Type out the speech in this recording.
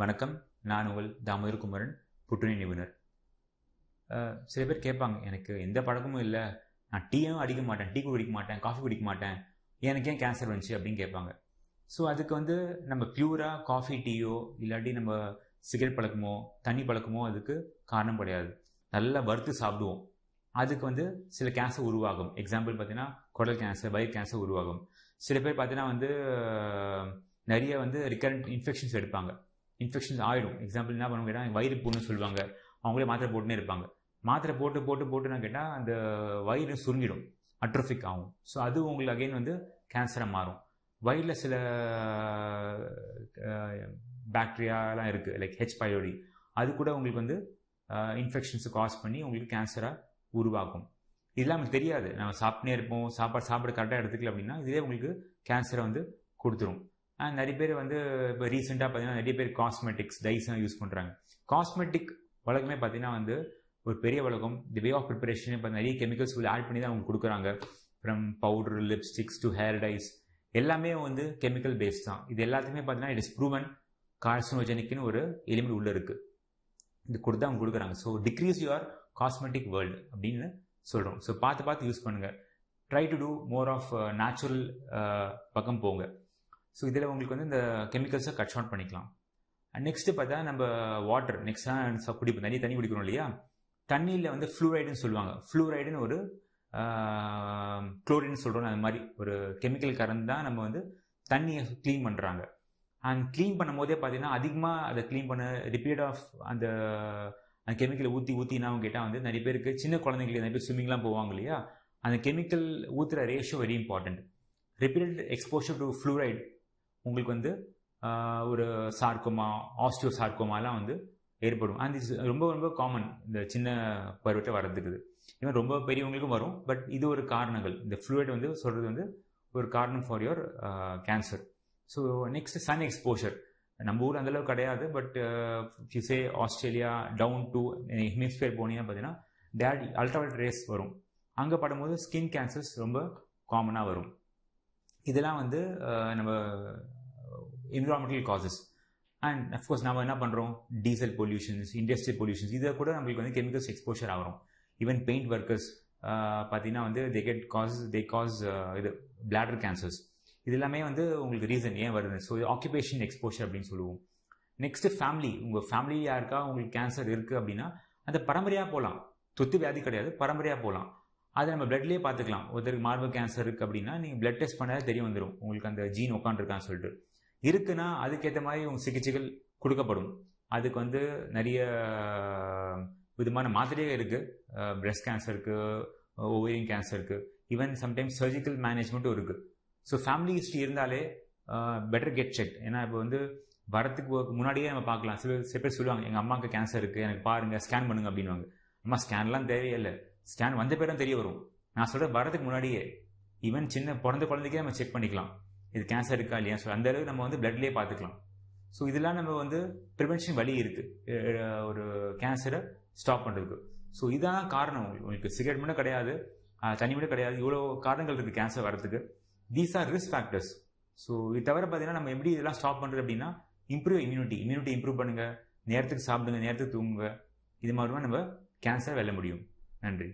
வணக்கம். நான் உங்கள் தாமோதர் குமரன் புற்றுநோய் நிபுணர். சில பேர் கேட்பாங்க எனக்கு எந்த பழக்கமும் இல்லை. நான் டீயும் அடிக்க மாட்டேன் டீ குடிக்க மாட்டேன் காஃபி குடிக்க மாட்டேன். எனக்கு ஏன் கேன்சர் வந்துச்சு அப்படின்னு கேட்பாங்க. ஸோ அதுக்கு வந்து நம்ம பியூராக காஃபி டீயோ இல்லாட்டி நம்ம சிகரெட் பழக்கமோ தண்ணி பழக்கமோ அதுக்கு காரணம் கிடையாது. நல்லா வறுத்து சாப்பிடுவோம். அதுக்கு வந்து சில கேன்சர் உருவாகும். எக்ஸாம்பிள் பார்த்தீங்கன்னா குடல் கேன்சர் வயிறு கேன்சர் உருவாகும். சில பேர் பார்த்தீங்கன்னா வந்து நிறைய வந்து ரிகரண்ட் இன்ஃபெக்ஷன்ஸ் எடுப்பாங்க. இன்ஃபெக்ஷன்ஸ் ஆகிடும் எக்ஸாம்பிள் என்ன பண்ணுவோம் கேட்டால் வயிறு புண்ணு சொல்லுவாங்க. அவங்களே மாத்திரை போட்டுனே இருப்பாங்க. மாத்திரை போட்டு போட்டு போட்டு நான் கேட்டால் அந்த வயிறு சுருங்கிடும். அட்ரோஃபிக் ஆகும். ஸோ அது உங்களுக்கு அகைன் வந்து கேன்சராக மாறும். வயிறில் சில பாக்டீரியாலாம் இருக்குது லைக் ஹெச் பயோடி அது கூட உங்களுக்கு வந்து இன்ஃபெக்ஷன்ஸை காஸ் பண்ணி உங்களுக்கு கேன்சராக உருவாக்கும் இதெல்லாம் நமக்கு தெரியாது. நம்ம சாப்பிட்டே இருப்போம். சாப்பாடு சாப்பாடு கரெக்டாக எடுத்துக்கல அப்படின்னா இதே உங்களுக்கு கேன்சரை வந்து கொடுத்துரும். அண்ட் நிறைய பேர் வந்து இப்போ ரீசெண்டாக பார்த்தீங்கன்னா நிறைய பேர் காஸ்மெட்டிக்ஸ் டைஸ்லாம் யூஸ் பண்ணுறாங்க காஸ்மெட்டிக் உலகமே பார்த்தீங்கன்னா வந்து ஒரு பெரிய உலகம் தி வே ஆஃப் ப்ரிப்பரேஷன் இப்போ நிறைய கெமிக்கல்ஸ் உள்ள ஆட் பண்ணி தான் அவங்க கொடுக்குறாங்க. From powder lipsticks to hair dyes எல்லாமே வந்து கெமிக்கல் பேஸ்ட் தான். இது எல்லாத்தையுமே பார்த்தீங்கன்னா இட் இஸ் ப்ரூவன் கார்சினோஜெனிக்னு ஒரு எலிமெண்ட் உள்ளே இருக்குது இது கொடுத்து அவங்க கொடுக்குறாங்க. So decrease your cosmetic world அப்படின்னு சொல்கிறோம் ஸோ பார்த்து பார்த்து யூஸ் பண்ணுங்கள் try to do more of natural பக்கம் போங்க. ஸோ இதில் உங்களுக்கு வந்து இந்த கெமிக்கல்ஸை கட் ஷார்ட் பண்ணிக்கலாம். நெக்ஸ்ட்டு பார்த்தா நம்ம வாட்டர் நெக்ஸ்ட் குடிப்போம் தண்ணி தண்ணி குடிக்கிறோம் இல்லையா? தண்ணியில் வந்து ஃப்ளூரைடுன்னு சொல்லுவாங்க. ஃப்ளூரைடுன்னு ஒரு குளோரின் சொல்கிறோம் அந்த மாதிரி ஒரு கெமிக்கல் கறந்து தான் நம்ம வந்து தண்ணியை க்ளீன் பண்ணுறாங்க அண்ட் க்ளீன் பண்ணும் போதே பார்த்தீங்கன்னா அதிகமாக அதை க்ளீன் பண்ண ரிப்பீட் ஆஃப் அந்த அந்த கெமிக்கலை ஊற்றி ஊற்றினா கேட்டால் வந்து நிறைய பேருக்கு சின்ன குழந்தைங்களுக்கு நிறைய பேர் ஸ்விம்மிங்லாம் போவாங்க இல்லையா? அந்த கெமிக்கல் ஊற்றுற ratio very important repeated exposure to fluoride உங்களுக்கு வந்து ஒரு சார்க்கோமா ஆஸ்டியோ சார்க்கோமாலாம் வந்து ஏற்படும். அண்ட் இது ரொம்ப ரொம்ப காமன் இந்த சின்ன பருவத்தில் வர்றதுக்கு இவன் ரொம்ப பெரியவங்களுக்கும் வரும். பட் இது ஒரு காரணங்கள். இந்த ஃப்ளூயிட் வந்து சொல்கிறது வந்து ஒரு காரணம் for your cancer so next sun exposure நம்ம ஊர் அந்தளவுக்கு கிடையாது. But say Australia down to hemisphere போனீங்கன்னா பார்த்தீங்கன்னா டேட் அல்ட்ராவல்ட் ரேஸ் வரும். அங்கே படும்போது ஸ்கின் கேன்சர்ஸ் ரொம்ப காமனாக வரும். இதெல்லாம் வந்து நம்ம என்விரான்மெண்டல் காசஸ் அண்ட் அஃப்கோர்ஸ் நம்ம என்ன பண்ணுறோம் டீசல் பொல்யூஷன்ஸ் இண்டஸ்ட்ரியல் பொல்யூஷன்ஸ் இதை கூட நம்மளுக்கு வந்து கெமிக்கல்ஸ் எக்ஸ்போஷர் ஆகிறோம் ஈவன் பெயிண்ட் ஒர்க்கர்ஸ் பார்த்தீங்கன்னா வந்து they get cause they cause இது பிளாடர் கேன்சர்ஸ் இது எல்லாமே வந்து உங்களுக்கு ரீசன் ஏன் வருது? ஸோ ஆக்குபேஷன் எக்ஸ்போஷர் அப்படின்னு சொல்லுவோம். நெக்ஸ்ட் ஃபேமிலி உங்கள் ஃபேமிலி யாருக்கா உங்களுக்கு கேன்சர் இருக்குது அப்படின்னா அந்த பரம்பரையாக போகலாம். தொத்து வியாதி கிடையாது பரம்பரையாக போகலாம். அதை நம்ம பிளட்லேயே பார்த்துக்கலாம். ஒருத்தருக்கு மார்பு கேன்சர் இருக்குது அப்படின்னா நீங்கள் பிளட் டெஸ்ட் பண்ணாலே தெரிய வந்துடும் உங்களுக்கு அந்த ஜீன் உட்காந்துருக்கான்னு சொல்லிட்டு. இருக்குன்னா அதுக்கேற்ற மாதிரி உங்கள் சிகிச்சைகள் கொடுக்கப்படும். அதுக்கு வந்து நிறைய விதமான மாத்திரைகள் இருக்குது பிரெஸ்ட் கேன்சருக்கு ஓவேரியன் கேன்சருக்கு ஈவன் சம்டைம்ஸ் சர்ஜிக்கல் மேனேஜ்மெண்ட்டும் இருக்குது ஸோ ஃபேமிலி ஹிஸ்ட்ரி இருந்தாலே பெட்டர் கெட் செக் ஏன்னா இப்போ வந்து வரத்துக்கு முன்னாடியே நம்ம பார்க்கலாம். சில சில பேர் சொல்லுவாங்க எங்கள் அம்மாவுக்கு கேன்சர் இருக்குது எனக்கு பாருங்கள் ஸ்கேன் பண்ணுங்க அப்படின்வாங்க அம்மா ஸ்கேன்லாம் தேவையில்லை. ஸ்கேன் வந்த பேரும் தெரிய வரும். நான் சொல்கிறேன் வரதுக்கு முன்னாடியே. ஈவன் சின்ன பிறந்த குழந்தைக்கே நம்ம செக் பண்ணிக்கலாம். இது கேன்சர் இருக்கா இல்லையா? ஸோ அந்த அளவுக்கு நம்ம வந்து பிளட்லேயே பார்த்துக்கலாம். ஸோ இதெல்லாம் நம்ம வந்து ப்ரிவென்ஷன் வழி இருக்குது ஒரு கேன்சரை ஸ்டாப் பண்ணுறதுக்கு ஸோ இதான் காரணம் உங்களுக்கு. சிகரெட் மட்டும் கிடையாது. தண்ணி மட்டும் கிடையாது. இவ்வளோ காரணங்கள் இருக்குது கேன்சர் வரதுக்கு these are risk factors so இது தவிர பார்த்தீங்கன்னா நம்ம எப்படி இதெல்லாம் ஸ்டாப் பண்ணுறது அப்படின்னா இம்ப்ரூவ் இம்யூனிட்டி இம்யூனிட்டி இம்ப்ரூவ் பண்ணுங்கள் நேரத்துக்கு சாப்பிடுங்க நேரத்துக்கு தூங்குங்க. இது மாதிரி நம்ம கேன்சர் வெல்ல முடியும். நன்றி.